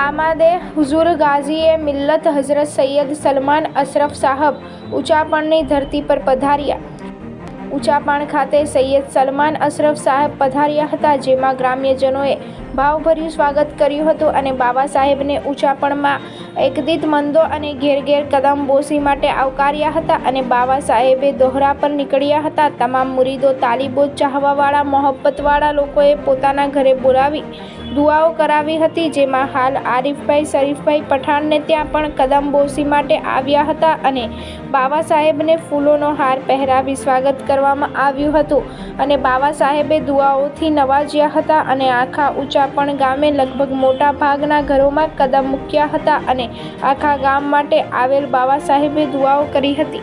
દામાદે હુઝુર ગાઝીએ મિલ્લત હઝરત સૈયદ સલમાન અશરફ સાહબ ઉચાપણની ધરતી પર પધાર્યા. ઉચાપાણ ખાતે સૈયદ સલમાન અશરફ સાહેબ પધાર્યા હતા, જેમાં ગ્રામ્યજનોએ ભાવભર્યું સ્વાગત કર્યું હતું અને બાબા સાહેબને ઉચાપણમાં એકદિત મંદો અને ઘેર ઘેર કદમ બોસી માટે આવકાર્યા હતા અને બાબા સાહેબે દોહરા પર નીકળ્યા હતા. તમામ મુરીદો તાલીબો ચાહવાવાળા, મોહબ્બતવાળા લોકોએ પોતાના ઘરે બોલાવી, દુઆઓ કરાવી હતી, જેમાં હાલ આરીફભાઈ, શરીફભાઈ પઠાણને ત્યાં પણ કદમ બોસી માટે આવ્યા હતા અને બાબા સાહેબને ફૂલોનો હાર પહેરાવી સ્વાગત કરવામાં આવ્યું હતું. અને બાબા સાહેબે દુઆઓથી નવાજ્યા હતા અને આખા ઊંચા પણ ગામે લગભગ મોટા ભાગના ઘરોમાં કદમ મૂક્યા હતા અને આખા ગામ માટે આવેલ બાબા સાહેબે દુઆઓ કરી હતી.